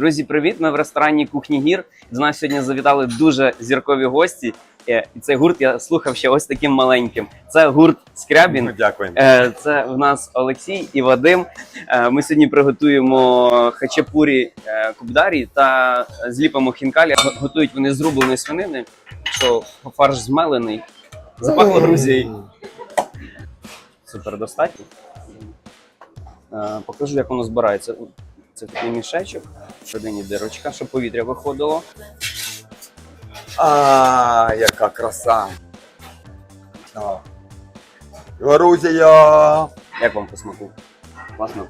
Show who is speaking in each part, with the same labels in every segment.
Speaker 1: Друзі, привіт! Ми в ресторані Кухні Гір. До нас сьогодні завітали дуже зіркові гості. Е, І цей гурт я слухав ще ось таким маленьким. Це гурт Скрябін.
Speaker 2: Дякую.
Speaker 1: Е, Це в нас Олексій і Вадим. Е, Ми сьогодні приготуємо хачапурі кубдарі та зліпимо хінкалі. Готують вони з рубленої свинини, що фарш змелений. Запахло Грузією. Супер достатньо. Покажу, як воно збирається. Це такий мішечок, всередині дирочка, щоб повітря виходило.
Speaker 2: А, яка краса. Грузія.
Speaker 1: Як вам по смаку? Класно.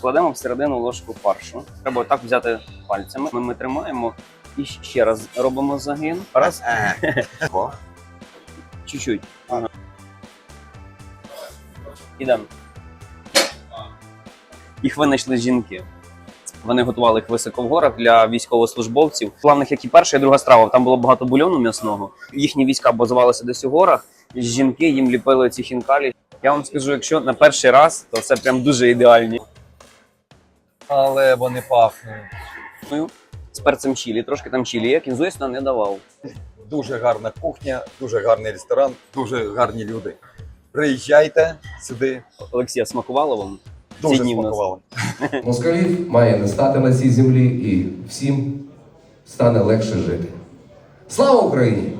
Speaker 1: Кладемо всередину ложку фаршу. Треба отак взяти пальцями. Ми, ми тримаємо і ще раз робимо загин. Раз,
Speaker 2: Е.
Speaker 1: Чуть-чуть. Ага. Ідемо. Їх винайшли жінки. Вони готували їх високо в горах для військовослужбовців. В планах як і перша, і друга страва. Там було багато бульону м'ясного. Їхні війська базувалися десь у горах. Жінки їм ліпили ці хінкалі. Я вам скажу, якщо на перший раз, то це прям дуже ідеальні.
Speaker 2: але вони пахнуть.
Speaker 1: Ну, З перцем чілі, трошки там чілі, як він звісно не давав.
Speaker 2: Дуже гарна кухня, дуже гарний ресторан, дуже гарні люди. Приїжджайте сюди.
Speaker 1: Олексія смакувало вам?
Speaker 2: Дуже смакувало.
Speaker 3: Москалів має не стати на цій землі і всім стане легше жити. Слава Україні!